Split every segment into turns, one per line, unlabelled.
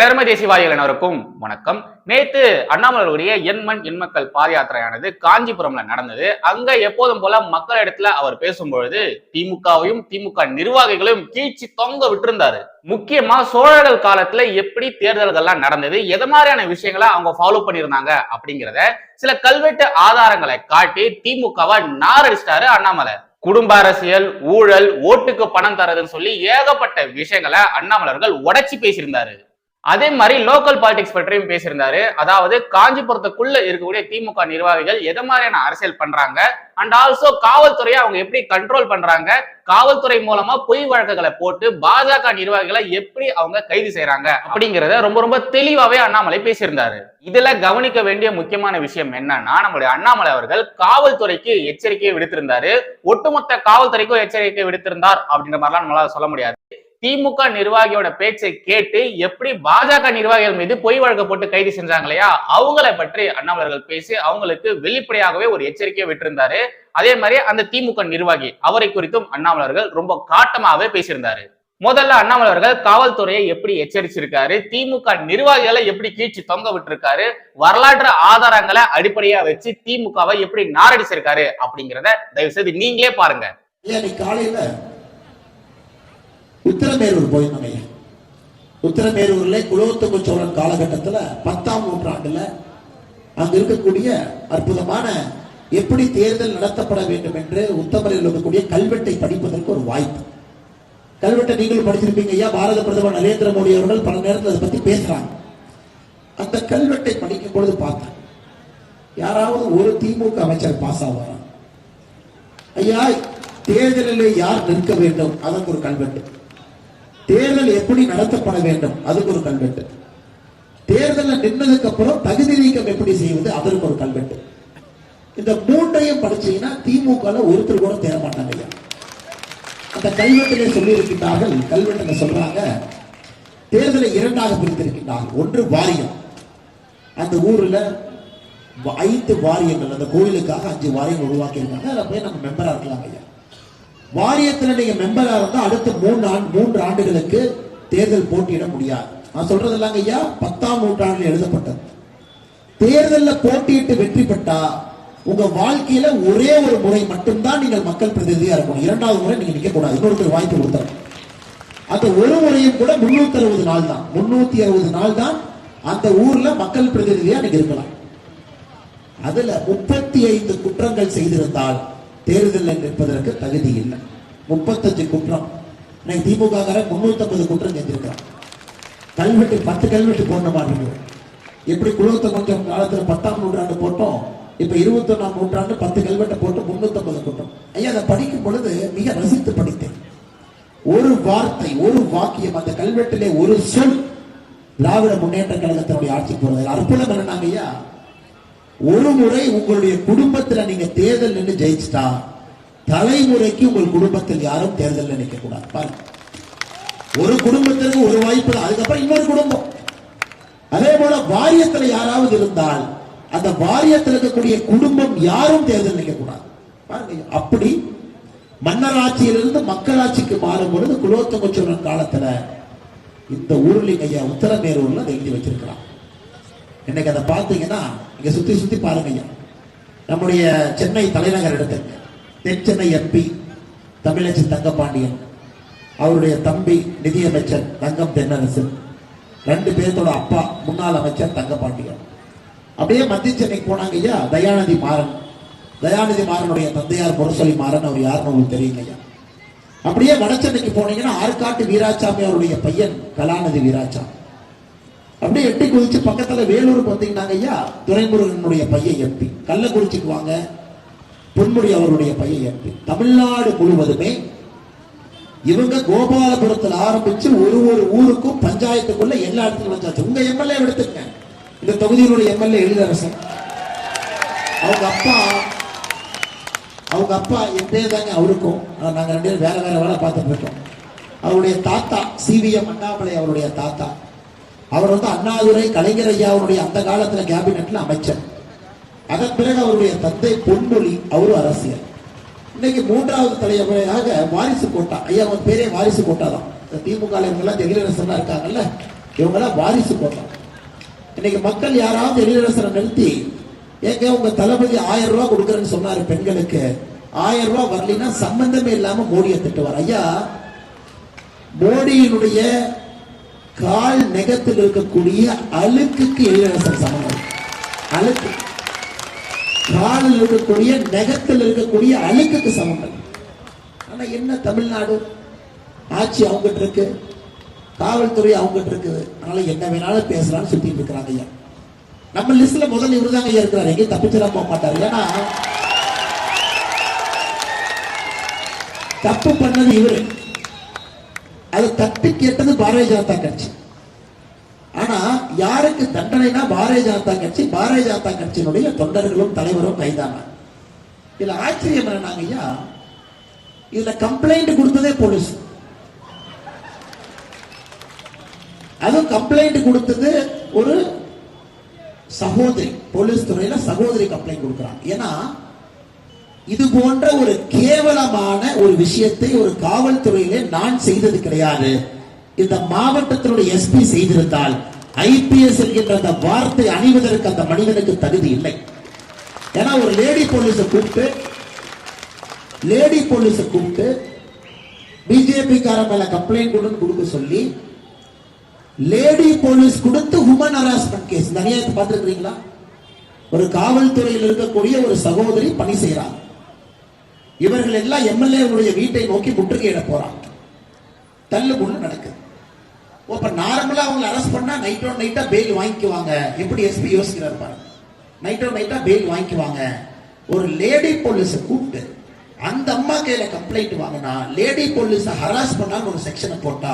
ஏழமை தேசியவாதிகள் அனைவருக்கும் வணக்கம். நேத்து அண்ணாமலையுடைய எண்மண் எண்மக்கள் பாத யாத்திரையானது காஞ்சிபுரம்ல நடந்தது. அங்க எப்போதும் போல மக்களிடத்துல அவர் பேசும்பொழுது திமுகவையும் திமுக நிர்வாகிகளையும் கீழ்ச்சி தொங்க விட்டிருந்தாரு. முக்கியமா சோழர்கள் காலத்துல எப்படி தேர்தல்கள்லாம் நடந்தது எது மாதிரியான விஷயங்களை அவங்க ஃபாலோ பண்ணியிருந்தாங்க அப்படிங்கிறத சில கல்வெட்டு ஆதாரங்களை காட்டி திமுகவை நாரடிச்சிட்டாரு அண்ணாமலை. குடும்ப அரசியல் ஊழல் ஓட்டுக்கு பணம் தரதுன்னு சொல்லி ஏகப்பட்ட விஷயங்களை அண்ணாமலர்கள் உடைச்சி பேசியிருந்தாரு. அதே மாதிரி லோக்கல் பாலிடிக்ஸ் பற்றியும் பேசியிருந்தாரு. அதாவது காஞ்சிபுரத்துக்குள்ள இருக்கக்கூடிய திமுக நிர்வாகிகள் எதை மாதிரியான அரசியல் பண்றாங்க? அண்ட் ஆல்சோ காவல்துறையை அவங்க எப்படி கண்ட்ரோல் பண்றாங்க? காவல்துறை மூலமா பொய் வழக்குகளை போட்டு பாஜக நிர்வாகிகளை எப்படி அவங்க கைது செய்யறாங்க அப்படிங்கறத ரொம்ப ரொம்ப தெளிவாவே அண்ணாமலை பேசியிருந்தாரு. இதுல கவனிக்க வேண்டிய முக்கியமான விஷயம் என்னன்னா நம்மளுடைய அண்ணாமலை அவர்கள் காவல்துறைக்கு எச்சரிக்கையை விடுத்திருந்தாரு. ஒட்டுமொத்த காவல்துறைக்கும் எச்சரிக்கை விடுத்திருந்தார் அப்படின்ற மாதிரிலாம் நம்மளால சொல்ல முடியாது. திமுக நிர்வாகியோட பேச்சை கேட்டு எப்படி பாஜக நிர்வாகிகள் மீது பொய் வழக்கு போட்டு கைது செஞ்சாங்க இல்லையா? அவங்களை பற்றி அண்ணாமலர்கள் பேசி அவங்களுக்கு வெளிப்படையாகவே ஒரு எச்சரிக்கையை விட்டிருந்தாரு. அதே மாதிரி அந்த திமுக நிர்வாகி அவரை குறித்தும் அண்ணாமலர்கள் ரொம்ப காட்டமாவே பேசியிருந்தாரு. முதல்ல அண்ணாமலர்கள் காவல்துறையை எப்படி எச்சரிச்சிருக்காரு? திமுக நிர்வாகிகளை எப்படி கீழ்ச்சி தொங்க விட்டுருக்காரு? வரலாற்று ஆதாரங்களை அடிப்படையா வச்சு திமுகவை எப்படி நாரடிச்சிருக்காரு அப்படிங்கிறத தயவு செய்து நீங்களே பாருங்க.
காலையில உத்தரமேரூர் போயிருந்தோம் ஐயா. உத்தரமேரூர்ல குலோத்துங்க சோழன் காலகட்டத்துல பத்தாம் நூற்றாண்டுல அங்க இருக்கக்கூடிய அற்புதமான எப்படி தேர்தல் நடத்தப்பட வேண்டும் என்று உத்தமரில் இருக்கக்கூடிய கல்வெட்டை படிப்பதற்கு ஒரு வாய்ப்பு. கல்வெட்டை நீங்களும் படிச்சிருப்பீங்க ஐயா. பாரத பிரதமர் நரேந்திர மோடி அவர்கள் பல நேரத்தில் அதை பத்தி பேசுறாங்க. அந்த கல்வெட்டை படிக்கும் பொழுது பார்த்தேன். யாராவது ஒரு திமுக அமைச்சர் பாஸ் ஆவாரா? ஐயா தேர்தலில் யார் நிற்க வேண்டும்? அதற்கு ஒரு கல்வெட்டு. தேர்தல் எப்படி நடத்தப்பட வேண்டும்? அதுக்கு ஒரு கல்வெட்டு. தேர்தலில் நின்னதுக்கு அப்புறம் தகுதி நீக்கம் எப்படி செய்வது? அதற்கு ஒரு கல்வெட்டு. இந்த மூன்றையும் படிச்சீங்கன்னா திமுக ஒருத்தர் கூட தேர மாட்டாங்க அந்த கல்வெட்டிலே சொல்லி இருக்கின்றார்கள் கல்வெட்டில் சொல்றாங்க தேர்தலை இரண்டாக பிரித்திருக்கின்றார்கள். ஒன்று வாரியம். அந்த ஊர்ல ஐந்து வாரியங்கள் அந்த கோயிலுக்காக அஞ்சு வாரியங்கள் உருவாக்கி இருக்காங்க போய் நம்ம மெம்பரா இருக்கலாம் ஐயா. வாரியத்துல நீங்க மெம்பரா இருந்தா அடுத்த மூணு ஆண் மூன்று ஆண்டுகளுக்கு தேர்தல் போட்டியிட முடியாது. நான் சொல்றது இல்லைங்க ஐயா பத்தாம் நூற்றாண்டில் எழுதப்பட்டது. தேர்தலில் போட்டியிட்டு வெற்றி பெற்றா உங்க வாழ்க்கையில ஒரே ஒரு முறை மட்டும்தான் நீங்கள் மக்கள் பிரதிநிதியா இருக்கணும். இரண்டாவது முறை நீங்க நிக்க கூடாது இன்னொருத்தர் வாய்ப்பு கொடுத்தாரு அந்த ஒரு முறையும் கூட முன்னூத்தி அறுபது நாள் தான். முன்னூத்தி அறுபது நாள் தான் அந்த ஊர்ல மக்கள் பிரதிநிதியா நீங்க இருக்கலாம். அதுல முப்பத்தி ஐந்து குற்றங்கள் செய்திருந்தால் தேர்தலில் நிற்பதற்கு தகுதி இல்லை. முப்பத்தஞ்சு குற்றம். இன்னைக்கு திமுக முன்னூத்தி குற்றம் செஞ்சிருக்கிறான். கல்வெட்டு பத்து கல்வெட்டு போடணுமா இருக்குது எப்படி குலத்தை கொஞ்சம் காலத்தில் பத்தாம் நூற்றாண்டு போட்டோம் இப்ப இருபத்தி ஒன்னாம் நூற்றாண்டு பத்து கல்வெட்டை போட்டு முன்னூத்தி குற்றம். ஐயா அதை படிக்கும் பொழுது மிக ரசித்து படித்தேன். ஒரு வார்த்தை ஒரு வாக்கியம் அந்த கல்வெட்டிலே ஒரு சொல் திராவிட முன்னேற்ற கழகத்தினுடைய ஆட்சி போறது அற்புதம் என்னன்னாங்க ஐயா? ஒரு முறை உங்களுடைய குடும்பத்துல நீங்க தேர்தல் நின்று ஜெயிச்சிட்டா தலைமுறைக்கு உங்கள் குடும்பத்தில் யாரும் தேர்தல் நினைக்க கூடாது. பாருங்க. ஒரு குடும்பத்திற்கு ஒரு வாய்ப்பு அதுக்கப்புறம் இன்னொரு குடும்பம். அதே போல வாரியத்துல யாராவது இருந்தால் அந்த வாரியத்தில் இருக்கக்கூடிய குடும்பம் யாரும் தேர்தல் நிற்க கூடாது. பாருங்க அப்படி மன்னராட்சியிலிருந்து மக்களாட்சிக்கு மாறும் பொழுது குலோத்துங்க சோழன் காலத்துல இந்த ஊர்லிங்க ஐயா உத்தரமேரூர்ல எழுதி வச்சிருக்கிறான். இன்னைக்கு அதை பார்த்தீங்கன்னா இங்க சுத்தி சுத்தி பாருங்க நம்முடைய சென்னை தலைநகர் எடுத்துங்க. தென் சென்னை எம்பி தமிழச்சி தங்கபாண்டியன் அவருடைய தம்பி நிதியமைச்சர் தங்கம் தென்னரசு ரெண்டு பேர்த்தோட அப்பா முன்னாள் அமைச்சர் தங்கபாண்டியன். அப்படியே மத்திய சென்னைக்கு போனாங்க ஐயா தயாநிதி மாறன். தயாநிதி மாறனுடைய தந்தையார் முரசொலி மாறன் அவர் யாருன்னு உங்களுக்கு தெரியுங்க ஐயா. அப்படியே வடசென்னைக்கு போனீங்கன்னா ஆற்காட்டு வீராசாமி அவருடைய பையன் கலாநிதி வீராசாமி. அப்படியே எட்டி குதிச்சு பக்கத்துல வேலூருக்கு வந்தீங்கன்னாங்க ஐயா துரைமுருகனுடைய பையன் எம்பி கள்ளக்குறிச்சிக்கு வாங்க. பொன்முடி அவருடைய பையன் எம்பி தமிழ்நாடு முழுவதுமே இவங்க கோபாலபுரத்தில் ஆரம்பிச்சு ஒரு ஒரு ஊருக்கும் பஞ்சாயத்துக்குள்ள எல்லா இடத்துலையும் வந்தாச்சு. உங்க எம்எல்ஏ எடுத்துங்க. இந்த தொகுதியினுடைய எம்எல்ஏ எழிலரசன். அவங்க அப்பா அவங்க அப்பா என் பேர் தாங்க அவருக்கும். நாங்கள் ரெண்டு பேரும் வேற வேற வேலை பார்த்துட்டு இருக்கோம். அவருடைய தாத்தா சிவிஎம் அண்ணாமலை அவருடைய தாத்தா. அவர் வந்து அண்ணாதுரை கலைஞர் ஐயாவுடைய அந்த காலத்துல கேபினெட்ல அமைச்சர். அதன் பிறகு அவருடைய தந்தை பொன்மொழி அவரும் அரசியல். இன்னைக்கு மூன்றாவது தலைமுறையாக வாரிசு கோட்டா ஐயா அவன் பேரே வாரிசு கோட்டா தான். திமுக எல்லாம் ஜெகலரசன் இருக்காங்கல்ல இவங்கெல்லாம் வாரிசு கோட்டா. இன்னைக்கு மக்கள் யாராவது எழிலரசரை நிறுத்தி ஏங்க உங்க தளபதி ஆயிரம் ரூபாய் கொடுக்குறேன்னு சொன்னாரு பெண்களுக்கு ஆயிரம் ரூபாய் வரலைன்னா சம்பந்தமே இல்லாம மோடியை திட்டுவார். ஐயா மோடியினுடைய கால் நெகத்தில் இருக்கக்கூடிய அழுக்குக்கு எழிலரசர் சமணம் அழுக்கு. காலில் இருக்கக்கூடிய நெகத்தில் இருக்கக்கூடிய அழுக்குக்கு சமங்கள் ஆனா என்ன தமிழ்நாடு? ஆட்சி அவங்ககிட்ட இருக்கு. காவல்துறை அவங்ககிட்ட இருக்குது. அதனால என்ன வேணாலும் பேசலாம்னு சுத்திட்டு இருக்கிறாங்க ஐயா. நம்ம லிஸ்ட்ல முதல்ல இவரு தாங்க ஐயா இருக்கிறாரு. எங்கேயும் தப்பிச்சிடலாம் போக மாட்டாரு. ஏன்னா தப்பு பண்ணது இவரு. அது தட்டி கேட்டது பாரதிய ஜனதா கட்சி. ஆனா யாருக்கு தண்டனைனா பாரதிய ஜனதா கட்சி? பாரதிய ஜனதா கட்சியினுடைய தொண்டர்களும் தலைவரும் கைதான? இதுல ஆச்சரியம் என்னன்னாங்க ஐயா இதுல கம்ப்ளைண்ட் கொடுத்ததே போலீஸ் அதுவும் கம்ப்ளைண்ட் கொடுத்தது ஒரு சகோதரி. போலீஸ் துறையில சகோதரி கம்ப்ளைண்ட் கொடுக்கிறான். ஏன்னா இது போன்ற ஒரு கேவலமான ஒரு விஷயத்தை ஒரு காவல்துறையிலே நான் செய்தது கிடையாது. இந்த மாவட்டத்தினுடைய எஸ்பி செய்திருந்தால் ஐபிஎஸ் என்கின்ற அந்த வார்த்தை அணிவதற்கு அந்த மனிதனுக்கு தகுதி இல்லை. ஏன்னா ஒரு லேடி போலீஸ கூப்பிட்டு லேடி போலீஸை கூப்பிட்டு பிஜேபி கார மேல கம்ப்ளைண்ட் கொடுன்னு கொடுக்க சொல்லி லேடி போலீஸ் கொடுத்து ஹுமன் ஹராஸ்மெண்ட் கேஸ் நிறைய பார்த்துருக்கீங்களா ஒரு காவல்துறையில் இருக்கக்கூடிய ஒரு சகோதரி பணி செய்யறாங்க இவர்கள் எல்லாம் எம்எல்ஏவுடைய வீட்டை நோக்கி முற்றுகையிட போறாங்க. தள்ளு முள்ளு நடக்குது. இப்ப நார்மலா அவங்களை அரெஸ்ட் பண்ணா நைட்டோ நைட்டா பெயில் வாங்கிக்குவாங்க. எப்படி எஸ்பி யோசிக்கிறார் பாருங்க. நைட்டோ நைட்டா பெயில் வாங்கிக்குவாங்க. ஒரு லேடி போலீஸை கூப்பிட்டு அந்த அம்மா கையில கம்ப்ளைண்ட் வாங்கினா லேடி போலீஸை ஹராஸ் பண்ணான்னு ஒரு செக்ஷனை போட்டா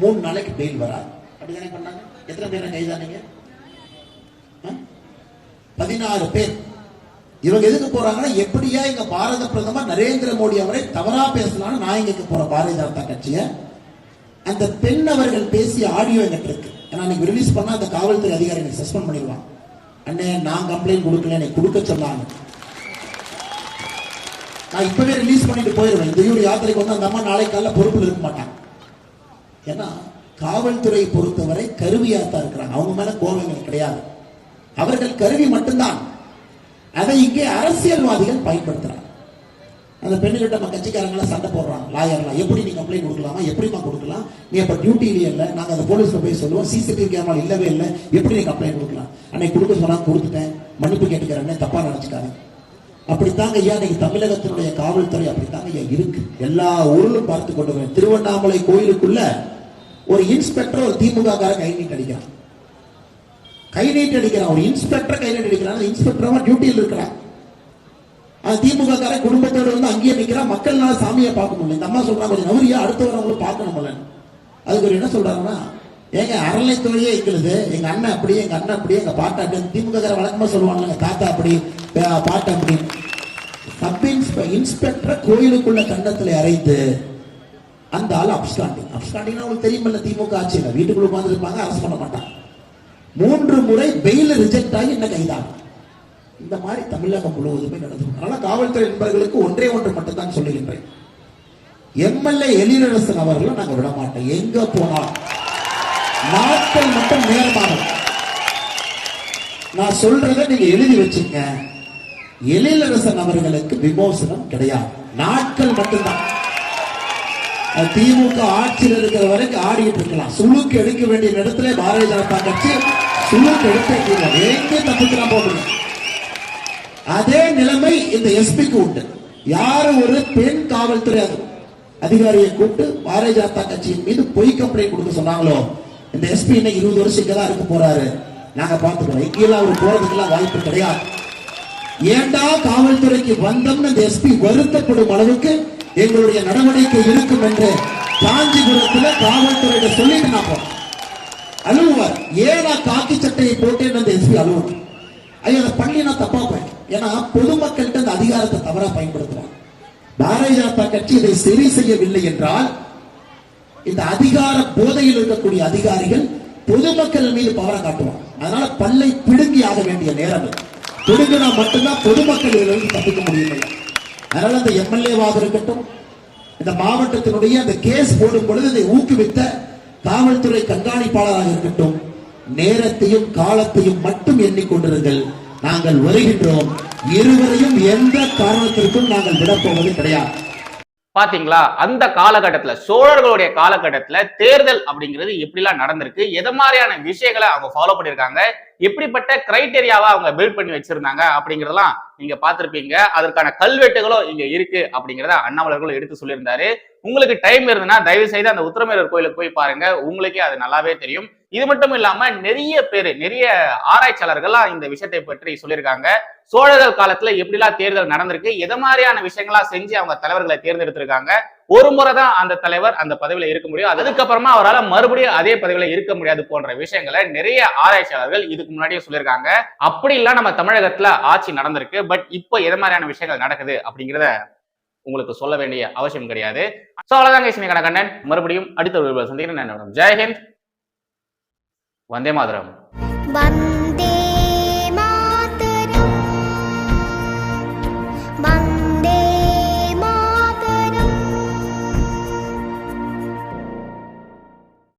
மூணு நாளைக்கு பெயில் வராது. அப்படிதானே பண்ணாங்க? எத்தனை பேரை கைதானீங்க? பதினாறு பேர். இவங்க எதுக்கு போறாங்கன்னா எப்படியா இங்க பாரத பிரதமர் நரேந்திர மோடி அவரை தவறா பேசலாம்னு நான் இங்க போற பாரதிய ஜனதா கட்சிய அந்த பெண் அவர்கள் பேசிய ஆடியோ என்கிட்ட இருக்கு. ஏன்னா நீங்க ரிலீஸ் பண்ணா அந்த காவல்துறை அதிகாரி எனக்கு சஸ்பெண்ட் பண்ணிடுவான். அண்ணே நான் கம்ப்ளைண்ட் கொடுக்கல எனக்கு கொடுக்க சொன்னாங்க. நான் இப்பவே ரிலீஸ் பண்ணிட்டு போயிருவேன். இந்த ஊர் யாத்திரைக்கு வந்து அந்த அம்மா நாளை காலைல பொறுப்பில் இருக்க மாட்டாங்க. ஏன்னா காவல்துறை பொறுத்தவரை கருவியாக தான் இருக்கிறாங்க. அவங்க மேல கோபங்கள் கிடையாது. அவர்கள் கருவி மட்டும்தான். அதை இங்கே அரசியல்வாதிகள் பயன்படுத்துறாங்க. அந்த பெண்ணுகிட்ட நம்ம கட்சிக்காரங்களாம் சண்டை போடுறாங்க. லாயர்லாம் எப்படி நீ கம்ப்ளைண்ட் கொடுக்கலாமா? எப்படிமா கொடுக்கலாம்? நீ அப்ப டியூட்டிலேயே இல்லை. நாங்க அந்த போலீஸ்ல போய் சொல்லுவோம். சிசிடிவி கேமரா இல்லவே இல்லை. எப்படி நீ கம்ப்ளைண்ட் கொடுக்கலாம்? அன்னைக்கு கொடுக்க சொன்னா கொடுத்துட்டேன். மன்னிப்பு கேட்டுக்கிறேன்னு தப்பா நினைச்சுக்காரு அப்படித்தாங்க ஐயா. இன்னைக்கு தமிழகத்தினுடைய காவல்துறை அப்படித்தாங்க ஐயா இருக்கு. எல்லா ஊரிலும் பார்த்து கொண்டு வரேன் திருவண்ணாமலை கோயிலுக்குள்ள ஒரு இன்ஸ்பெக்டர் ஒரு திமுக காரன் கை அடிக்கிறான். கை நீட்டி அடிக்கிறான் ஒரு இன்ஸ்பெக்டர் கை நீட்டி அடிக்கிறான் அந்த இன்ஸ்பெக்டர் டியூட்டியில் இருக்கிறான். அது திமுக கார குடும்பத்தோடு வந்து அங்கேயே நிற்கிறான் மக்கள்னால சாமியை பார்க்க முடியல. இந்த அம்மா சொல்றாங்க கொஞ்சம் நவரியா அடுத்த வரவங்களும் பார்க்கணும்ல அதுக்கு ஒரு என்ன சொல்றாங்கன்னா ஏங்க அறநிலைத்துறையே எங்களுது. எங்க அண்ணன் அப்படி எங்க அண்ணன் அப்படி எங்க பாட்டா அப்படி திமுக கார வழக்கமா சொல்லுவாங்க எங்க தாத்தா அப்படி பாட்டா அப்படி. சப் இன்ஸ்பெக்டர் கோயிலுக்குள்ள கண்டத்துல அரைத்து அந்த ஆள் அப்ஸ்டாண்டிங் அப்ஸ்டாண்டிங் உங்களுக்கு தெரியுமில்ல திமுக ஆட்சியில். வீட்டுக்குள்ள உட்காந்துருப்பாங்க அரசு பண்ண மாட்டாங்க மூன்று முறை பெயில் ரிஜெக்ட் ஆகி என்ன கைதாகும் இந்த மாதிரி தமிழகம் முழுவதுமே நடந்தது அதனால காவல்துறை நண்பர்களுக்கு ஒன்றே ஒன்று மட்டும்தான் சொல்லுகின்றேன். எம்எல்ஏ எழிலரசன் அவர்களை நாங்க விட மாட்டோம். எங்க போனால் நாட்கள் மட்டும் நேரமாகும் நான் சொல்றதை நீங்க எழுதி வச்சுங்க. எழிலரசன் அவர்களுக்கு விமோசனம் கிடையாது. நாட்கள் மட்டும்தான். அது திமுக ஆட்சியில் இருக்கிற வரைக்கும் ஆடிட்டு இருக்கலாம். சுழுக்கு எடுக்க வேண்டிய இடத்துல பாரதிய ஜனதா கட்சி சுழுக்கு எடுத்து எங்கே தப்பிக்கலாம் போட்டுங்க அதே நிலைமை இந்த எஸ்பிக்கு உண்டு. யாரு ஒரு பெண் காவல்துறை அதிகாரியை கூப்பிட்டு பாரதிய ஜனதா கட்சியின் மீது பொய் கம்ப்ளைண்ட் கொடுக்க சொன்னாங்களோ? இந்த எஸ்பி இன்னும் இருபது வருஷம் இங்க தான் இருக்க போறாரு. நாங்க பார்த்துக்கிறோம். இங்கெல்லாம் அவர் போறதுக்கெல்லாம் வாய்ப்பு கிடையாது. ஏண்டா காவல்துறைக்கு வந்தோம்னு இந்த எஸ்பி வருத்தப்படும் அளவுக்கு எங்களுடைய நடவடிக்கை இருக்கும் என்று காஞ்சிபுரத்துல காவல்துறையிட சொல்லிட்டு நான் போறேன். அழுவார் ஏன் நான் காக்கி சட்டையை போட்டேன்னு அந்த எஸ்பி அழுவார் ஐயோ அதை பண்ணி நான் தப்பா போய். ஏன்னா பொதுமக்கள்கிட்ட அந்த அதிகாரத்தை தவறா பயன்படுத்துறாங்க பாரதிய ஜனதா கட்சி இதை சரி செய்யவில்லை என்றால் இந்த அதிகார போதையில் இருக்கக்கூடிய அதிகாரிகள் பொதுமக்கள் மீது பவரம் காட்டுவாங்க அதனால பல்லை பிடுங்கி ஆக வேண்டிய நேரம் பிடுங்கினா மட்டும்தான் பொதுமக்கள் இதிலிருந்து தப்பிக்க முடியும் அதனால அந்த எம்எல்ஏவாக இருக்கட்டும் இந்த மாவட்டத்தினுடைய அந்த கேஸ் போடும் பொழுது இதை ஊக்குவித்த காவல்துறை கண்காணிப்பாளராக இருக்கட்டும் நேரத்தையும் காலத்தையும் மட்டும் எண்ணிக்கொண்டிருங்கள் நாங்கள் வருகின்றோம். இருவரையும் எந்த காரணத்திற்கும் நாங்கள் விடப்போவது கிடையாது.
பாத்தீங்களா? அந்த காலகட்டத்துல சோழர்களுடைய காலகட்டத்துல தேர்தல் அப்படிங்கிறது எப்படிலாம் நடந்திருக்கு எது மாதிரியான விஷயங்களை அவங்க ஃபாலோ பண்ணிருக்காங்க எப்படிப்பட்ட கிரைட்டேரியாவை அவங்க பில்ட் பண்ணி வச்சிருந்தாங்க அப்படிங்கறதெல்லாம் நீங்க பார்த்துருப்பீங்க. அதற்கான கல்வெட்டுகளும் இங்க இருக்கு அப்படிங்கிறத அண்ணாமலர்களும் எடுத்து சொல்லியிருந்தாரு. உங்களுக்கு டைம் இருந்ததுன்னா தயவு செய்து அந்த உத்திரமேரர் கோயிலுக்கு போய் பாருங்க. உங்களுக்கே அது நல்லாவே தெரியும். இது மட்டும் இல்லாம நிறைய பேர் நிறைய ஆராய்ச்சியாளர்கள்லாம் இந்த விஷயத்தை பற்றி சொல்லியிருக்காங்க. சோழர்கள் காலத்துல எப்படிலாம் தேர்தல் நடந்திருக்கு எது மாதிரியான விஷயங்களா செஞ்சு அவங்க தலைவர்களை தேர்ந்தெடுத்திருக்காங்க ஒரு முறை தான் அந்த தலைவர் அந்த பதவியில இருக்க முடியும். அதுக்கப்புறமா அவரால் மறுபடியும் அதே பதவியில இருக்க முடியாது போன்ற விஷயங்களை நிறைய ஆராய்ச்சியாளர்கள் இதுக்கு முன்னாடியே சொல்லியிருக்காங்க. அப்படி இல்ல நம்ம தமிழகத்துல ஆட்சி நடந்திருக்கு பட் இப்போ எது மாதிரியான விஷயங்கள் நடக்குது அப்படிங்கிறத உங்களுக்கு சொல்ல வேண்டிய அவசியம் கிடையாது. சோ அவ்வளவுதாங்க கண்ணன். மறுபடியும் அடுத்த ஒரு சந்திக்கிறேன். ஜெயஹிந்த் வந்தே மாதரம்
வந்த